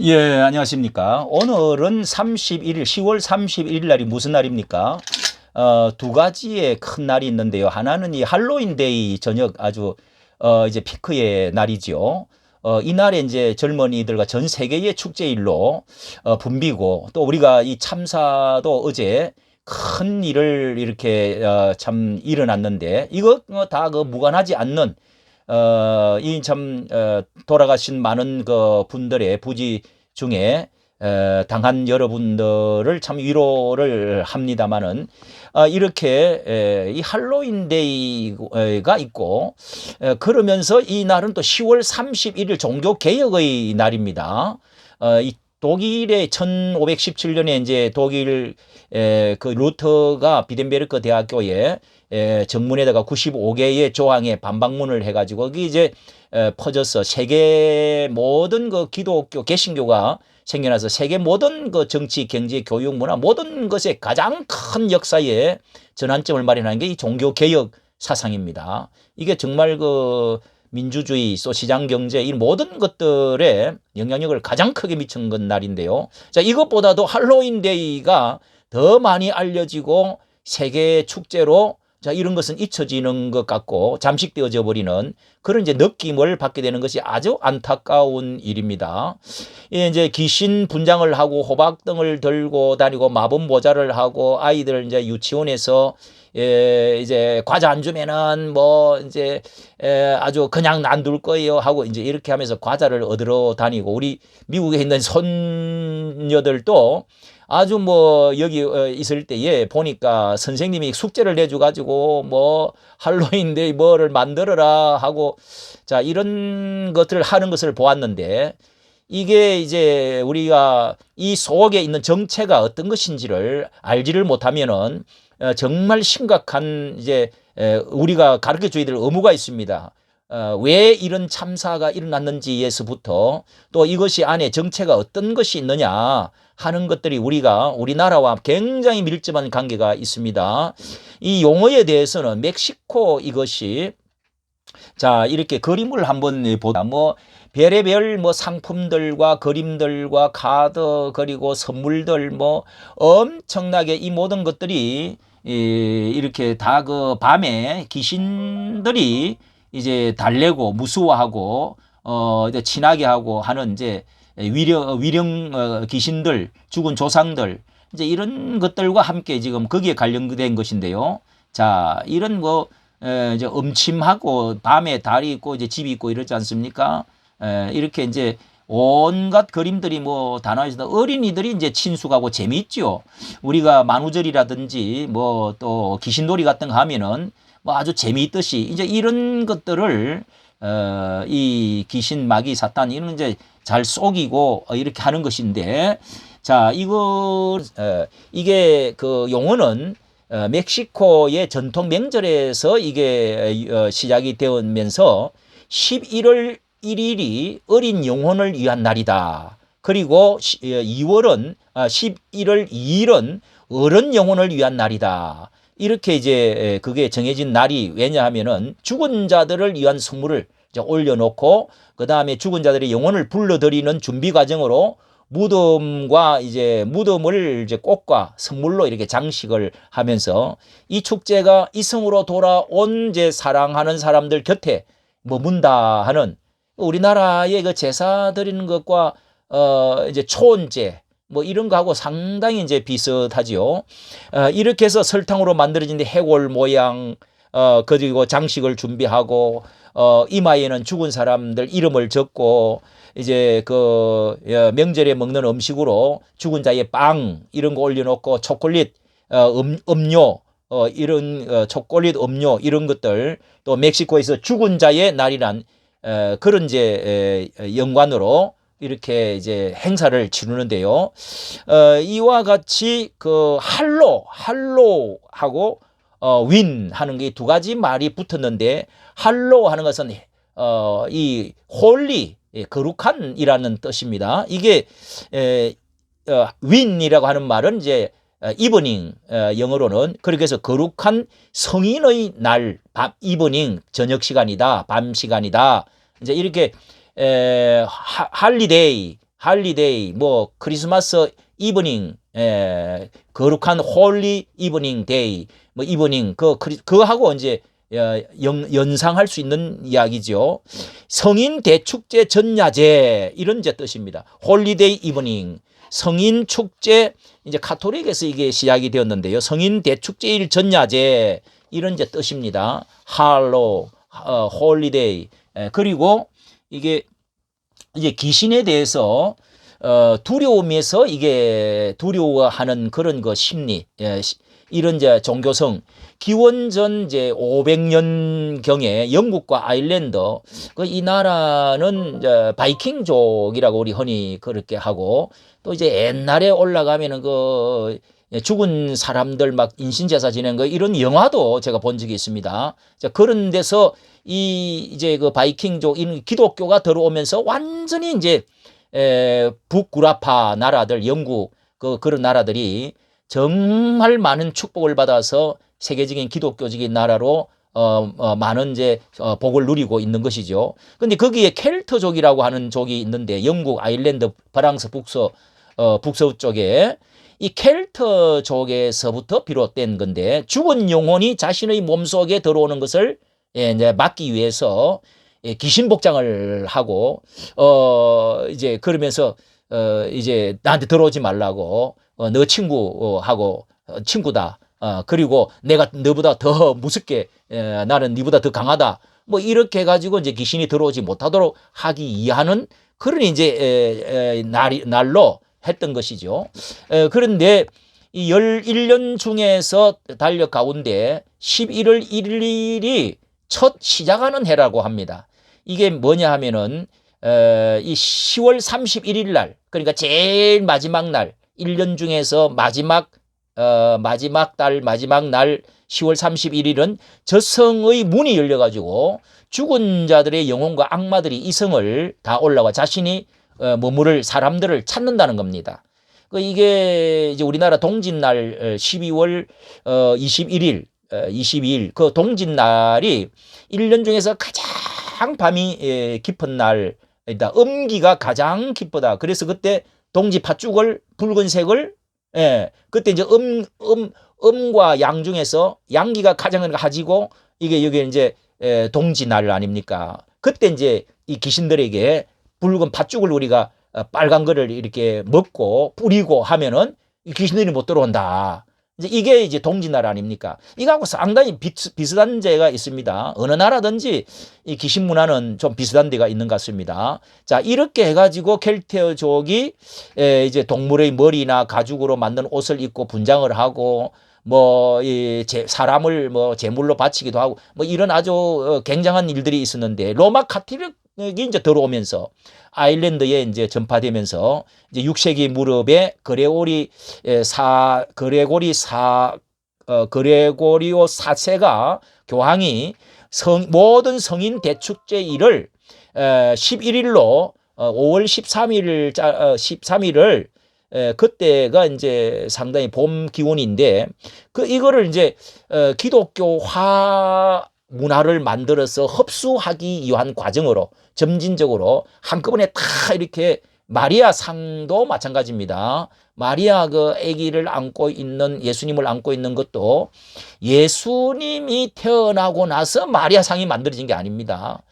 예, 안녕하십니까. 오늘은 31일, 10월 31일 날이 무슨 날입니까? 어, 두 가지의 큰 날이 있는데요. 하나는 이 할로윈데이 저녁 아주 어, 이제 피크의 날이죠. 어, 이날에 이제 젊은이들과 전 세계의 축제일로 어, 붐비고 또 우리가 이 참사도 어제 큰 일을 이렇게 어, 참 일어났는데 이거 다그 무관하지 않는 어, 이 참, 어, 돌아가신 많은 그 분들의 부지 중에 에, 당한 여러분들을 참 위로를 합니다마는 어, 이렇게 에, 이 할로윈 데이가 있고 에, 그러면서 이 날은 또 10월 31일 종교 개혁의 날입니다. 어, 이 독일의 1517년에 이제 독일 에, 그 루터가 비덴베르크 대학교에 에, 정문에다가 95개의 조항에 반박문을 해가지고 거기 이제 에, 퍼져서 세계 모든 그 기독교 개신교가 생겨나서 세계 모든 그 정치, 경제, 교육, 문화 모든 것에 가장 큰 역사의 전환점을 마련한 게 이 종교 개혁 사상입니다. 이게 정말 그 민주주의, 또 시장 경제 이 모든 것들에 영향력을 가장 크게 미친 건 날인데요. 자, 이것보다도 할로윈 데이가 더 많이 알려지고 세계 축제로 자, 이런 것은 잊혀지는 것 같고 잠식되어져 버리는 그런 이제 느낌을 받게 되는 것이 아주 안타까운 일입니다. 예, 이제 귀신 분장을 하고 호박 등을 들고 다니고 마법 모자를 하고 아이들 이제 유치원에서 예, 이제 과자 안 주면은 뭐 이제 에, 아주 그냥 놔둘 거예요 하고 이제 이렇게 하면서 과자를 얻으러 다니고 우리 미국에 있는 손녀들도 아주 뭐 여기 어, 있을 때에 보니까 선생님이 숙제를 내줘 가지고 뭐 할로윈데이 뭐를 만들어라 하고 자 이런 것들을 하는 것을 보았는데 이게 이제 우리가 이 속에 있는 정체가 어떤 것인지를 알지를 못하면은 어, 정말 심각한 이제 에, 우리가 가르쳐 줘야 될 의무가 있습니다. 어, 왜 이런 참사가 일어났는지에서부터 또 이것이 안에 정체가 어떤 것이 있느냐 하는 것들이 우리가 우리나라와 굉장히 밀접한 관계가 있습니다. 이 용어에 대해서는 멕시코 이것이 자 이렇게 그림을 한번 보다 뭐 별의별 뭐 상품들과 그림들과 카드 그리고 선물들 뭐 엄청나게 이 모든 것들이 이 이렇게 다 그 밤에 귀신들이 이제 달래고 무수화하고 어 이제 친하게 하고 하는 이제 위령 위령 어, 귀신들 죽은 조상들 이제 이런 것들과 함께 지금 거기에 관련된 것인데요. 자 이런 뭐 에, 이제 음침하고 밤에 달이 있고 이제 집이 있고 이러지 않습니까? 에, 이렇게 이제 온갖 그림들이 뭐 단어에서 어린이들이 이제 친숙하고 재미있죠. 우리가 만우절이라든지 뭐 또 귀신놀이 같은 거 하면은 뭐 아주 재미있듯이 이제 이런 것들을 어, 이 귀신 마귀 사탄 이런 이제 잘 속이고 어, 이렇게 하는 것인데 자 이거 어, 이게 그 용어는 어, 멕시코의 전통 명절에서 이게 어, 시작이 되면서 11월 1일이 어린 영혼을 위한 날이다. 그리고 2월은 아, 11월 2일은 어른 영혼을 위한 날이다. 이렇게 이제 그게 정해진 날이 왜냐하면은 죽은 자들을 위한 이제 올려놓고 그 다음에 죽은 자들의 영혼을 불러들이는 준비 과정으로 무덤과 이제 무덤을 이제 꽃과 선물로 이렇게 장식을 하면서 이 축제가 이성으로 돌아온 이제 사랑하는 사람들 곁에 머문다 하는 우리나라의 그 제사 드리는 것과 어 이제 초원제 뭐 이런 거하고 상당히 이제 비슷하지요. 어, 이렇게 해서 설탕으로 만들어진 해골 모양 어 그리고 장식을 준비하고 어 이마에는 죽은 사람들 이름을 적고 이제 그 어, 명절에 먹는 음식으로 죽은 자의 빵 이런 거 올려놓고 초콜릿 어, 음, 음료 어, 이런 어, 초콜릿 음료 이런 것들 또 멕시코에서 죽은 자의 날이란 어, 그런 이제 에, 연관으로 이렇게 이제 행사를 치르는데요. 어, 이와 같이 그 할로, 할로 하고 어, 윈 하는 게 두 가지 말이 붙었는데 할로 하는 것은 어, 이 홀리, 예, 거룩한이라는 뜻입니다. 이게 에, 어, 윈이라고 하는 말은 이제 이브닝 어, 영어로는 그렇게 해서 거룩한 성인의 날, 밤 이브닝 저녁 시간이다, 밤 시간이다. 이제 이렇게 에, 하, 할리데이 할리데이, 뭐 크리스마스 이브닝, 에, 거룩한 홀리 이브닝 데이, 뭐 이브닝 그 그하고 이제 어, 연, 연상할 수 있는 이야기죠. 성인 대축제 전야제 이런 이제 뜻입니다. 홀리데이 이브닝 성인 축제 이제 카톨릭에서 이게 시작이 되었는데요. 성인 대축제일 전야제 이런 이제 뜻입니다. 할로, 어, 홀리데이 에, 그리고 이게 이제 귀신에 대해서 어, 두려움에서 이게 두려워하는 그런 그 심리, 예, 시- 이런 이제 종교성, 기원전 이제 500년 경에 영국과 아일랜드, 그 이 나라는 이제 바이킹족이라고 우리 흔히 그렇게 하고, 또 이제 옛날에 올라가면은 그 죽은 사람들 막 인신제사 지낸 거 이런 영화도 제가 본 적이 있습니다. 자, 그런 데서 이 이제 그 바이킹족, 이 기독교가 들어오면서 완전히 이제 에, 북구라파 나라들, 영국, 그, 그런 나라들이 정말 많은 축복을 받아서 세계적인 기독교적인 나라로 어, 어, 많은 이제 어, 복을 누리고 있는 것이죠. 근데 거기에 켈트족이라고 하는 족이 있는데 영국, 아일랜드, 프랑스 북서 어, 북서부 쪽에 이 켈트족에서부터 비롯된 건데 죽은 영혼이 자신의 몸속에 들어오는 것을 예, 이제 막기 위해서 예, 귀신 복장을 하고 어 이제 그러면서 어 이제 나한테 들어오지 말라고 어, 너 친구하고 어, 친구다. 어 그리고 내가 너보다 더 무섭게 에, 나는 네보다 더 강하다. 뭐 이렇게 해 가지고 이제 귀신이 들어오지 못하도록 하기 위하는 그런 이제 에, 에, 날 날로 했던 것이죠. 에, 그런데 이 11년 중에서 달력 가운데 11월 1일이 첫 시작하는 해라고 합니다. 이게 뭐냐 하면은 어, 이 10월 31일 날 그러니까 제일 마지막 날 1년 중에서 마지막 어, 마지막 달 마지막 날 10월 31일은 저성의 문이 열려 가지고 죽은 자들의 영혼과 악마들이 이 성을 다 올라와 자신이 어, 머무를 사람들을 찾는다는 겁니다. 그 이게 이제 우리나라 동짓날 어, 12월 어 21일 어 22일 그 동짓날이 1년 중에서 가장 밤이 예, 깊은 날이다. 음기가 가장 깊다. 그래서 그때 동지 팥죽을 붉은색을 예, 그때 이제 음, 음, 음과 양 중에서 양기가 가장 가지고 이게 여기 이제 에, 동지날 아닙니까? 그때 이제 이 귀신들에게 붉은 팥죽을 우리가 어, 빨간 거를 이렇게 먹고 뿌리고 하면은 이 귀신들이 못 들어온다. 이제 이게 이제 동지날 아닙니까? 이거하고 상당히 비, 비슷 한 데가 있습니다. 어느 나라든지 이 귀신 문화는 좀 비슷한 데가 있는 것 같습니다. 자, 이렇게 해가지고 켈테어족이 에, 이제 동물의 머리나 가죽으로 만든 옷을 입고 분장을 하고 뭐이 사람을 뭐 제물로 바치기도 하고 뭐 이런 아주 어, 굉장한 일들이 있었는데 로마 카톨릭 이 이제 들어오면서 아일랜드에 이제 전파되면서 이제 6세기 무렵에 그레고리 에, 사 그레고리 사 어, 그레고리오 사세가 교황이 성, 모든 성인 대축제 일을 에, 11일로 어, 5월 13일 짜, 어, 13일을 에, 그때가 이제 상당히 봄 기온인데 그 이거를 이제 어, 기독교화 문화를 만들어서 흡수하기 위한 과정으로 점진적으로 한꺼번에 다 이렇게 마리아 상도 마찬가지입니다. 마리아 그 아기를 안고 있는 예수님을 안고 있는 것도 예수님이 태어나고 나서 마리아 상이 만들어진 게 아닙니다.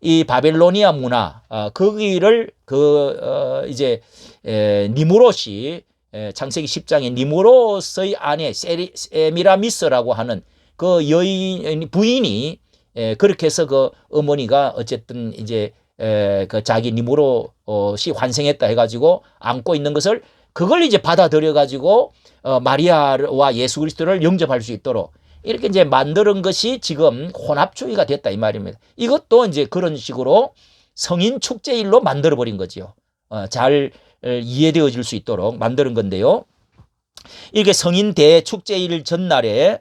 이 바벨로니아 문화 어, 거기를 그 어, 이제 에, 니무롯이 에, 창세기 10장에 니무롯의 아내 세미라미스라고 하는 그 여인 부인이 에, 그렇게 해서 그 어머니가 어쨌든 이제 에, 그 자기 니무롯이 환생했다 해가지고 안고 있는 것을 그걸 이제 받아들여 가지고 어, 마리아와 예수 그리스도를 영접할 수 있도록 이렇게 이제 만드는 것이 지금 혼합주의가 됐다 이 말입니다. 이것도 이제 그런 식으로 성인 축제일로 만들어 버린 거지요. 어, 잘 어, 이해되어질 수 있도록 만드는 건데요. 이게 성인 대축제일 전날에 에,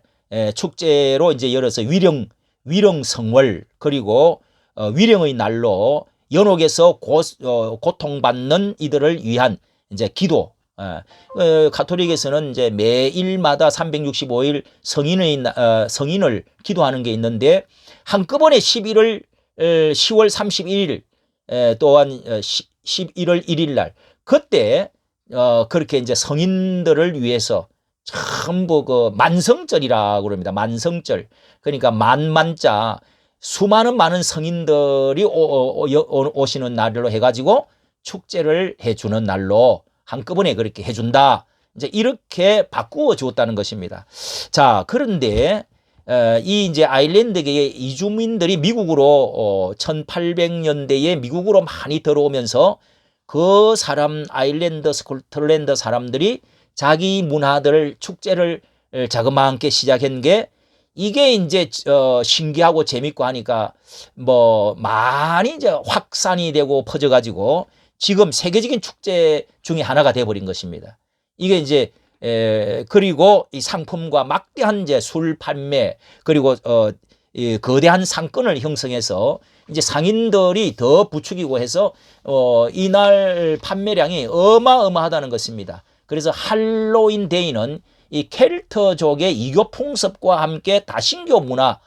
축제로 이제 열어서 위령 위령 성월 그리고 어, 위령의 날로 연옥에서 고, 어, 고통받는 이들을 위한 이제 기도. 어, 어, 가톨릭에서는 이제 매일마다 365일 성인의 나- 어, 성인을 기도하는 게 있는데 한꺼번에 11월 10월 31일 에, 또한 어, 시- 11월 1일 날. 그때 어 그렇게 이제 성인들을 위해서 전부 그 만성절이라고 그럽니다. 만성절. 그러니까 만만자 수많은 많은 성인들이 오, 오, 오, 오시는 날로 해가지고 축제를 해주는 날로 한꺼번에 그렇게 해준다. 이제 이렇게 바꾸어 주었다는 것입니다. 자, 그런데 어, 이 이제 아일랜드계의 이주민들이 미국으로 어, 1800년대에 미국으로 많이 들어오면서 그 사람 아일랜드 스코틀랜드 사람들이 자기 문화들 축제를 자그마하게 시작한 게 이게 이제 어 신기하고 재밌고 하니까 뭐 많이 이제 확산이 되고 퍼져 가지고 지금 세계적인 축제 중에 하나가 돼 버린 것입니다. 이게 이제 에, 그리고 이 상품과 막대한 이제 술 판매 그리고 어, 이 거대한 상권을 형성해서 이제 상인들이 더 부추기고 해서 어, 이날 판매량이 어마어마하다는 것입니다. 그래서 할로윈 데이는 이 켈트족의 이교 풍습과 함께 다신교 문화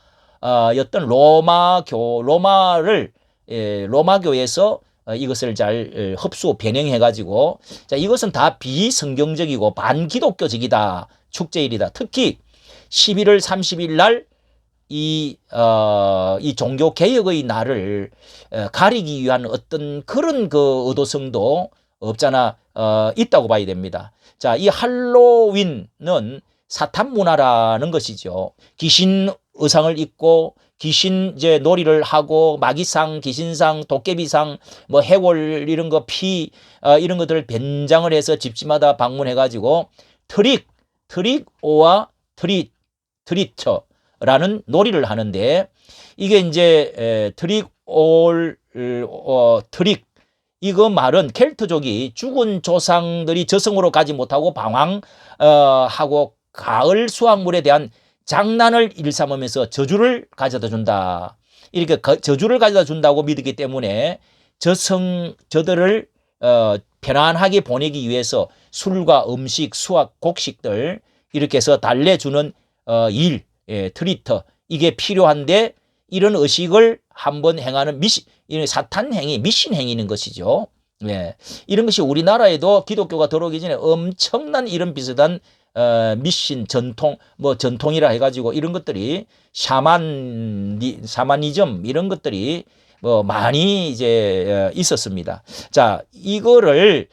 였던 로마교 로마를 예, 로마교에서 어, 이것을 잘 흡수 변형해 가지고 자 이것은 다 비성경적이고 반기독교적이다 축제일이다. 특히 11월 30일 날 이 어, 이 종교 개혁의 날을 어, 가리기 위한 어떤 그런 그 의도성도 없잖아 어, 있다고 봐야 됩니다. 자, 이 할로윈은 사탄 문화라는 것이죠. 귀신 의상을 입고 귀신 이제 놀이를 하고 마귀상, 귀신상, 도깨비상, 뭐 해골 이런 거 피, 어, 이런 것들을 변장을 해서 집집마다 방문해 가지고 트릭, 트릭 오와 트리, 트리처라는 놀이를 하는데 이게 이제 에, 트릭 올, 어, 트릭 이거 말은 켈트족이 죽은 조상들이 저승으로 가지 못하고 방황하고 어, 가을 수확물에 대한 장난을 일삼으면서 저주를 가져다 준다. 이렇게 저주를 가져다 준다고 믿기 때문에 저성 저들을 어, 편안하게 보내기 위해서 술과 음식, 수확, 곡식들 이렇게 해서 달래주는 어, 일, 예, 트리터 이게 필요한데 이런 의식을 한번 행하는 미시, 이런 사탄 행위, 미신 행위는 것이죠. 예. 이런 것이 우리나라에도 기독교가 들어오기 전에 엄청난 이런 비슷한 어, 미신 전통 뭐 전통이라 해가지고 이런 것들이 샤만 샤마니즘 이런 것들이 뭐 많이 이제 어, 있었습니다. 자 이거를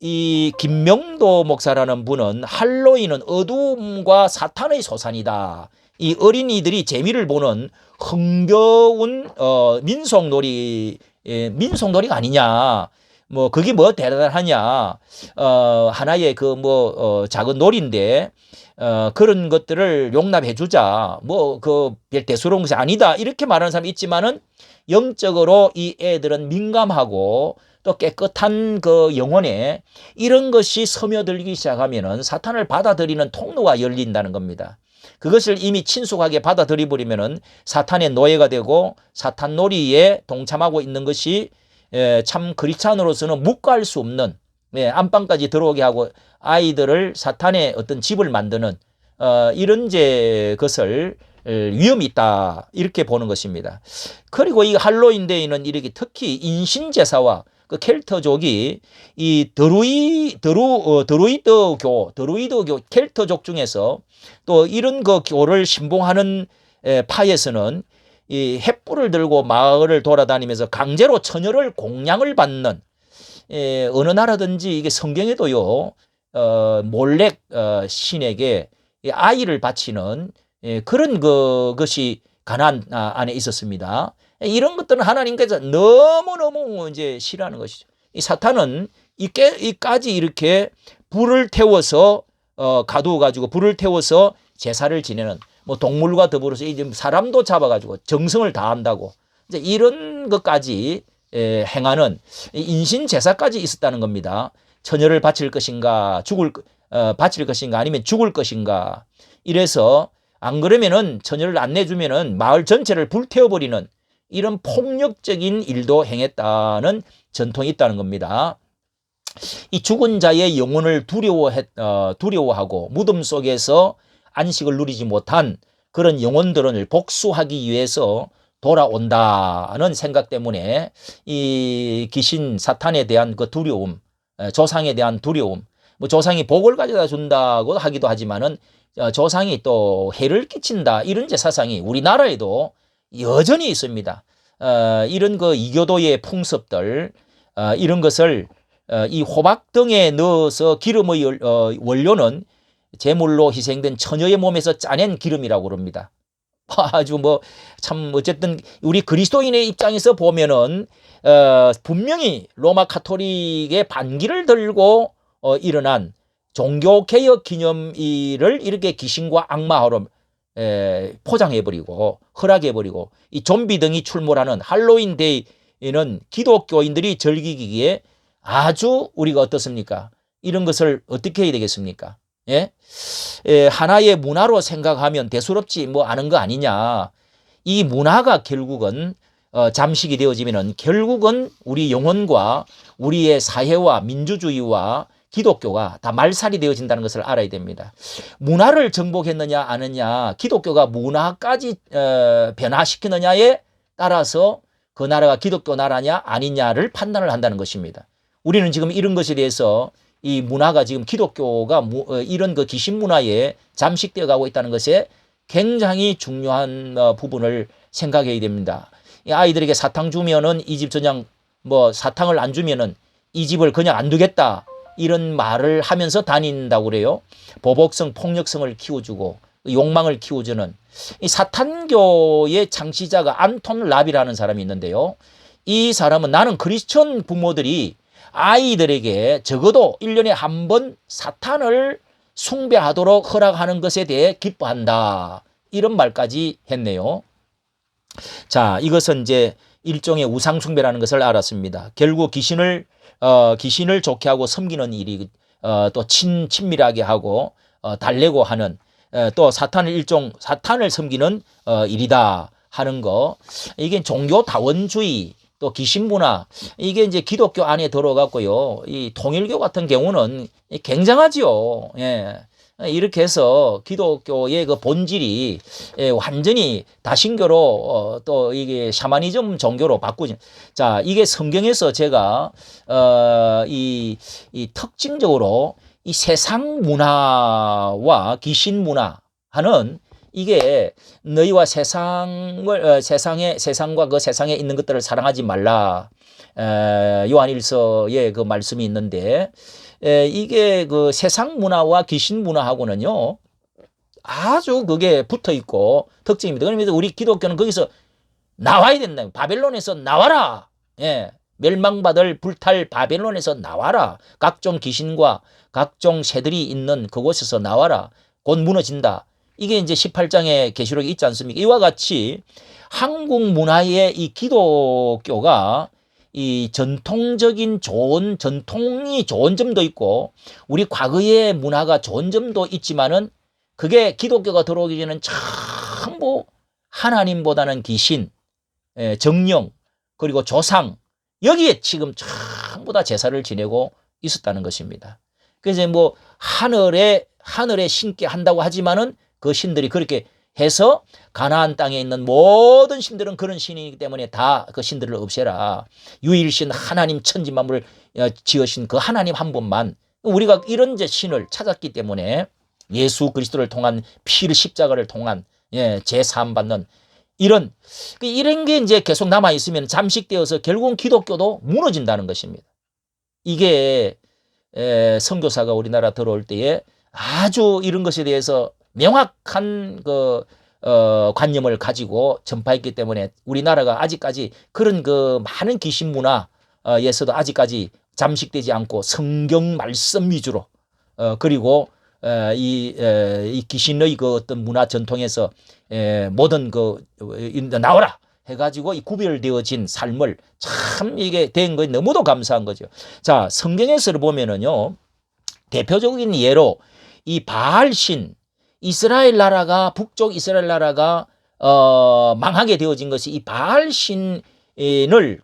이 김명도 목사라는 분은 할로윈은 어둠과 사탄의 소산이다. 이 어린이들이 재미를 보는 흥겨운 어, 민속놀이 예, 민속놀이가 아니냐. 뭐 그게 뭐 대단하냐. 어, 하나의 그뭐 어, 작은 놀인데 어, 그런 것들을 용납해 주자. 뭐그별 대수로운 것이 아니다. 이렇게 말하는 사람이 있지만은 영적으로 이 애들은 민감하고 또 깨끗한 그 영혼에 이런 것이 스며들기 시작하면은 사탄을 받아들이는 통로가 열린다는 겁니다. 그것을 이미 친숙하게 받아들여 버리면은 사탄의 노예가 되고 사탄 놀이에 동참하고 있는 것이 예, 참 크리스찬으로서는 묵과할 수 없는 예, 안방까지 들어오게 하고 아이들을 사탄의 어떤 집을 만드는 어, 이런 제 것을 위험이 있다 이렇게 보는 것입니다. 그리고 이 할로윈데이는 이렇게 특히 인신제사와 그 켈터족이 이 드루이 드루 어, 드루이드교 드루이드교 켈터족 중에서 또 이런 그 교를 신봉하는 에, 파에서는 이 횃불을 들고 마을을 돌아다니면서 강제로 처녀를 공양을 받는 에, 어느 나라든지 이게 성경에도요 어, 몰래 어, 신에게 아이를 바치는 예, 그런 그 것이 가난 아, 안에 있었습니다. 이런 것들은 하나님께서 너무너무 이제 싫어하는 것이죠. 이 사탄은 이까지 이렇게 불을 태워서 어 가두어 가지고 불을 태워서 제사를 지내는 뭐 동물과 더불어서 이제 사람도 잡아 가지고 정성을 다한다고 이제 이런 것까지 에, 행하는 인신 제사까지 있었다는 겁니다. 처녀를 바칠 것인가 죽을 어, 바칠 것인가 아니면 죽을 것인가 이래서 안 그러면은 처녀를 안 내주면은 마을 전체를 불태워 버리는 이런 폭력적인 일도 행했다는 전통이 있다는 겁니다. 이 죽은 자의 영혼을 두려워했, 어, 두려워하고 무덤 속에서 안식을 누리지 못한 그런 영혼들을 복수하기 위해서 돌아온다는 생각 때문에 이 귀신 사탄에 대한 그 두려움, 에, 조상에 대한 두려움, 뭐 조상이 복을 가져다 준다고 하기도 하지만은 어, 조상이 또 해를 끼친다 이런 제 사상이 우리나라에도 여전히 있습니다. 어, 이런 그 이교도의 풍습들 어, 이런 것을 어, 이 호박 등에 넣어서 기름의 열- 어, 원료는 제물로 희생된 처녀의 몸에서 짜낸 기름이라고 그럽니다. 아주 뭐 참 어쨌든 우리 그리스도인의 입장에서 보면은 어, 분명히 로마 카톨릭의 반기를 들고 어, 일어난 종교 개혁 기념일을 이렇게 귀신과 악마로 에, 포장해버리고 허락해버리고 이 좀비 등이 출몰하는 할로윈 데이는 기독교인들이 즐기기에 아주 우리가 어떻습니까? 이런 것을 어떻게 해야 되겠습니까? 예? 에, 하나의 문화로 생각하면 대수롭지 뭐 아는 거 아니냐. 이 문화가 결국은 어, 잠식이 되어지면은 결국은 우리 영혼과 우리의 사회와 민주주의와 기독교가 다 말살이 되어진다는 것을 알아야 됩니다. 문화를 정복했느냐 아느냐, 기독교가 문화까지 어, 변화시키느냐에 따라서 그 나라가 기독교 나라냐 아니냐를 판단을 한다는 것입니다. 우리는 지금 이런 것에 대해서 이 문화가 지금 기독교가 무- 어, 이런 그 귀신 문화에 잠식되어 가고 있다는 것에 굉장히 중요한 어, 부분을 생각해야 됩니다. 이 아이들에게 사탕 주면은 이집 그냥 뭐 사탕을 안 주면은 이 집을 그냥 안 두겠다 이런 말을 하면서 다닌다고 그래요. 보복성, 폭력성을 키워주고 욕망을 키워주는 이 사탄교의 창시자가 안톤 랍이라는 사람이 있는데요. 이 사람은 나는 크리스천 부모들이 아이들에게 적어도 1년에 한 번 사탄을 숭배하도록 허락하는 것에 대해 기뻐한다. 이런 말까지 했네요. 자, 이것은 이제 일종의 우상숭배라는 것을 알았습니다. 결국 귀신을 어, 귀신을 좋게 하고 섬기는 일이 어, 또 친, 친밀하게 하고 어, 달래고 하는 어, 또 사탄을 일종 사탄을 섬기는 어, 일이다 하는 거 이게 종교 다원주의 또 귀신 문화 이게 이제 기독교 안에 들어갔고요. 이 통일교 같은 경우는 굉장하지요. 예. 이렇게 해서 기독교의 그 본질이 예, 완전히 다신교로 어, 또 이게 샤머니즘 종교로 바꾸지. 자, 이게 성경에서 제가 어, 이, 이 특징적으로 이 세상 문화와 귀신 문화 하는 이게 너희와 세상을 어, 세상에 세상과 그 세상에 있는 것들을 사랑하지 말라. 에, 요한일서에 그 말씀이 있는데 에, 이게 그 세상 문화와 귀신 문화하고는요 아주 그게 붙어 있고 특징입니다. 그러면서 우리 기독교는 거기서 나와야 된다. 바벨론에서 나와라. 예. 멸망받을 불탈 바벨론에서 나와라. 각종 귀신과 각종 새들이 있는 그곳에서 나와라. 곧 무너진다. 이게 이제 18장의 계시록에 있지 않습니까? 이와 같이 한국 문화의 이 기독교가 이 전통적인 좋은 전통이 좋은 점도 있고 우리 과거의 문화가 좋은 점도 있지만은 그게 기독교가 들어오기 전에는 전부 하나님보다는 귀신, 예, 정령, 그리고 조상 여기에 지금 전부 다 제사를 지내고 있었다는 것입니다. 그래서 뭐 하늘에 하늘에 신께 한다고 하지만은 그 신들이 그렇게 해서 가나안 땅에 있는 모든 신들은 그런 신이기 때문에 다 그 신들을 없애라. 유일신 하나님 천지 만물을 어, 지으신 그 하나님 한 분만 우리가 이런 이제 신을 찾았기 때문에 예수 그리스도를 통한 피를 십자가를 통한 예, 제사함 받는 이런 그 이런 게 이제 계속 남아 있으면 잠식되어서 결국은 기독교도 무너진다는 것입니다. 이게 에, 선교사가 우리나라 들어올 때에 아주 이런 것에 대해서 명확한 그 어, 관념을 가지고 전파했기 때문에 우리나라가 아직까지 그런 그 많은 귀신 문화에서도 아직까지 잠식되지 않고 성경 말씀 위주로 어, 그리고 에, 이, 에, 이 귀신의 그 어떤 문화 전통에서 에, 모든 그 어, 이- 나와라 해가지고 이 구별되어진 삶을 참 이게 된 거에 너무도 감사한 거죠. 자 성경에서 보면은요 대표적인 예로 이 바알신 이스라엘 나라가 북쪽 이스라엘 나라가 어, 망하게 되어진 것이 이 바알 신을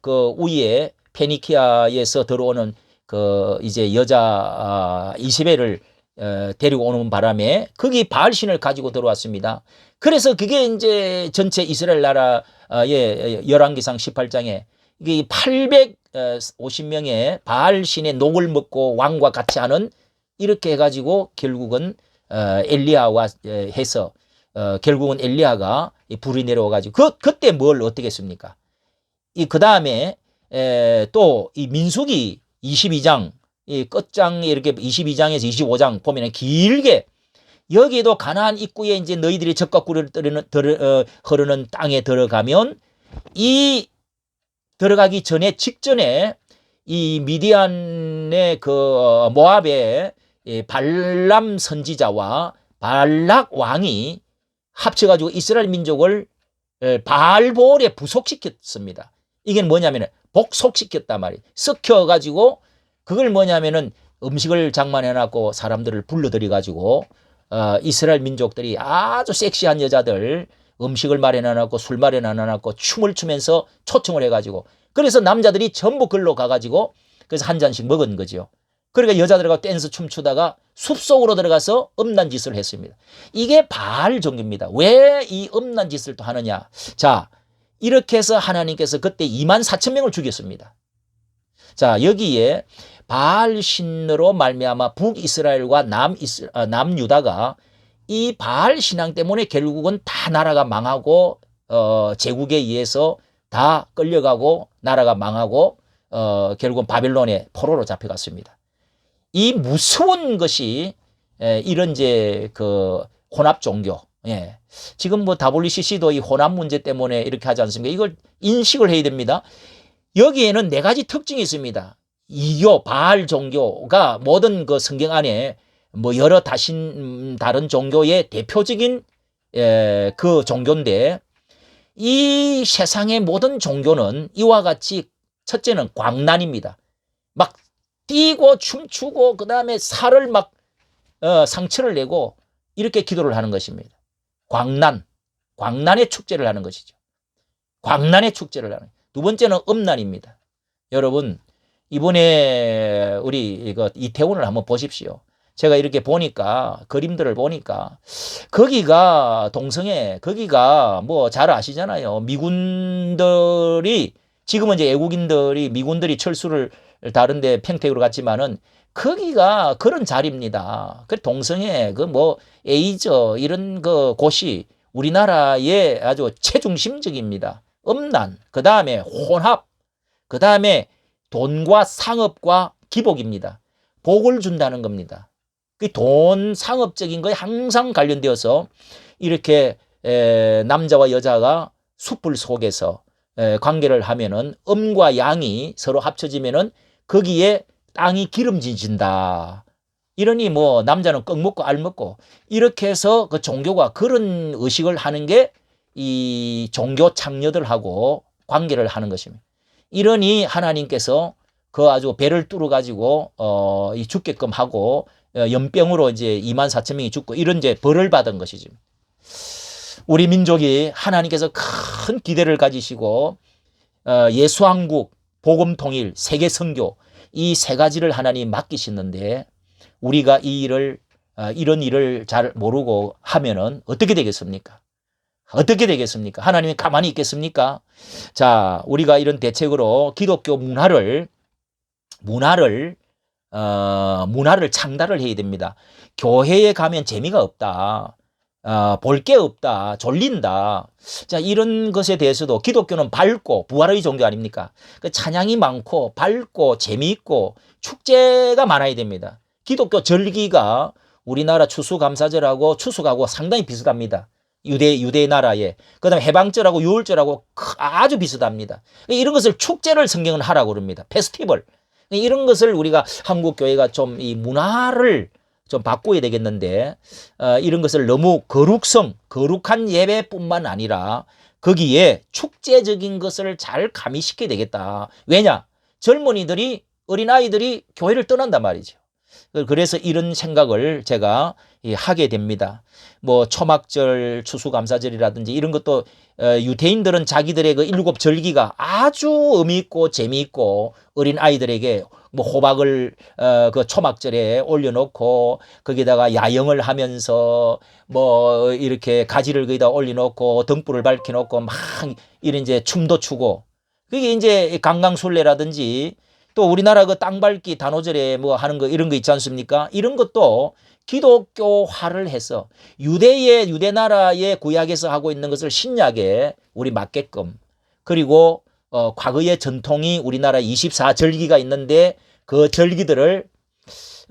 그 위에 페니키아에서 들어오는 그 이제 여자 아, 이세벨을 어, 데리고 오는 바람에 거기 바알 신을 가지고 들어왔습니다. 그래서 그게 이제 전체 이스라엘 나라 어, 예, 열왕기상 18장에 이게 850명의 바알 신의 녹을 먹고 왕과 같이 하는 이렇게 해가지고 결국은 어, 엘리야와 에, 해서 어, 결국은 엘리야가 이 불이 내려와 가지고 그 그때 뭘 어떻게 했습니까? 이 그 다음에 또 이 민수기 22장 이 끝장에 이렇게 22장에서 25장 보면은 길게 여기도 가나안 입구에 이제 너희들이 적과 꿀을 흐르는, 어, 흐르는 땅에 들어가면 이 들어가기 전에 직전에 이 미디안의 그 어, 모압의 발람 선지자와 발락 왕이 합쳐가지고 이스라엘 민족을 바알볼에 부속시켰습니다. 이게 뭐냐면은 복속시켰단 말이에요. 썩혀가지고 그걸 뭐냐면은 음식을 장만해놨고 사람들을 불러들여가지고 어, 이스라엘 민족들이 아주 섹시한 여자들 음식을 마련해놨고 술 마련해놨고 춤을 추면서 초청을 해가지고 그래서 남자들이 전부 글로 가가지고 그래서 한 잔씩 먹은 거죠. 그러니까 여자들과 댄스 춤추다가 숲속으로 들어가서 음란 짓을 했습니다. 이게 바알 종교입니다. 왜 이 음란 짓을 또 하느냐? 자, 이렇게 해서 하나님께서 그때 2만 4천 명을 죽였습니다. 자, 여기에 바알 신으로 말미암아 북이스라엘과 남이스, 아, 남유다가 이 바알 신앙 때문에 결국은 다 나라가 망하고 어, 제국에 의해서 다 끌려가고 나라가 망하고 어, 결국은 바빌론의 포로로 잡혀갔습니다. 이 무서운 것이 에, 이런 이제 그 혼합 종교. 예. 지금 뭐 WCC도 이 혼합 문제 때문에 이렇게 하지 않습니까? 이걸 인식을 해야 됩니다. 여기에는 네 가지 특징이 있습니다. 이교, 바알 종교가 모든 그 성경 안에 뭐 여러 다신 음, 다른 종교의 대표적인 에, 그 종교인데 이 세상의 모든 종교는 이와 같이 첫째는 광란입니다. 막 뛰고 춤추고 그 다음에 살을 막 어, 상처를 내고 이렇게 기도를 하는 것입니다. 광란, 광란의 축제를 하는 것이죠. 광란의 축제를 하는. 두 번째는 음란입니다. 여러분 이번에 우리 이거 이태원을 한번 보십시오. 제가 이렇게 보니까 그림들을 보니까 거기가 동성애 거기가 뭐 잘 아시잖아요. 미군들이 지금은 이제 외국인들이 미군들이 철수를 다른데 평택으로 갔지만은 거기가 그런 자리입니다. 그 동성애 그 뭐 에이저 이런 그 곳이 우리나라의 아주 최중심적입니다. 음란 그 다음에 혼합 그 다음에 돈과 상업과 기복입니다. 복을 준다는 겁니다. 그 돈 상업적인 거에 항상 관련되어서 이렇게 에, 남자와 여자가 숯불 속에서 에, 관계를 하면은 음과 양이 서로 합쳐지면은 거기에 땅이 기름진진다. 이러니 뭐 남자는 꺽 먹고 알 먹고 이렇게 해서 그 종교가 그런 의식을 하는 게 이 종교 창녀들하고 관계를 하는 것입니다. 이러니 하나님께서 그 아주 배를 뚫어 가지고 어, 이 죽게끔 하고 어, 연병으로 이제 2만 4천 명이 죽고 이런 이제 벌을 받은 것이죠. 우리 민족이 하나님께서 큰 기대를 가지시고 어, 예수왕국, 복음 통일, 세계 선교 이 세 가지를 하나님 맡기셨는데 우리가 이 일을 어, 이런 일을 잘 모르고 하면은 어떻게 되겠습니까? 어떻게 되겠습니까? 하나님이 가만히 있겠습니까? 자, 우리가 이런 대책으로 기독교 문화를 문화를 어, 문화를 창달을 해야 됩니다. 교회에 가면 재미가 없다. 어, 볼게 없다. 졸린다. 자, 이런 것에 대해서도 기독교는 밝고 부활의 종교 아닙니까? 그 찬양이 많고 밝고 재미있고 축제가 많아야 됩니다. 기독교 절기가 우리나라 추수감사절하고 추수하고 상당히 비슷합니다. 유대 유대 나라에 그다음에 해방절하고 유월절하고 아주 비슷합니다. 이런 것을 축제를 성경은 하라고 그럽니다. 페스티벌 이런 것을 우리가 한국 교회가 좀 이 문화를 좀 바꿔야 되겠는데 어, 이런 것을 너무 거룩성 거룩한 예배뿐만 아니라 거기에 축제적인 것을 잘 가미시켜야 되겠다. 왜냐 젊은이들이 어린아이들이 교회를 떠난단 말이죠. 그래서 이런 생각을 제가 하게 됩니다. 뭐 초막절, 추수감사절이라든지 이런 것도 어, 유대인들은 자기들의 그 일곱 절기가 아주 의미 있고 재미있고 어린 아이들에게 뭐 호박을 어 그 초막절에 올려놓고 거기다가 야영을 하면서 뭐 이렇게 가지를 거기다 올려놓고 등불을 밝혀놓고 막 이런 이제 춤도 추고 그게 이제 강강술래라든지 또 우리나라 그 땅 밟기 단오절에 뭐 하는 거 이런 거 있지 않습니까? 이런 것도 기독교화를 해서 유대의 유대 나라의 구약에서 하고 있는 것을 신약에 우리 맞게끔 그리고 어 과거의 전통이 우리나라 24절기가 있는데 그 절기들을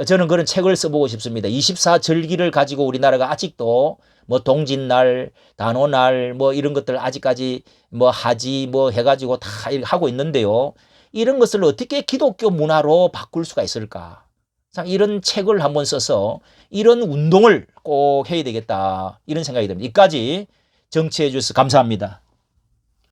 저는 그런 책을 써보고 싶습니다. 24절기를 가지고 우리나라가 아직도 뭐 동짓날, 단오날 뭐 이런 것들 아직까지 뭐 하지 뭐 해가지고 다 하고 있는데요. 이런 것을 어떻게 기독교 문화로 바꿀 수가 있을까? 참 이런 책을 한번 써서 이런 운동을 꼭 해야 되겠다 이런 생각이 듭니다. 이까지 정치해 주셔서 감사합니다.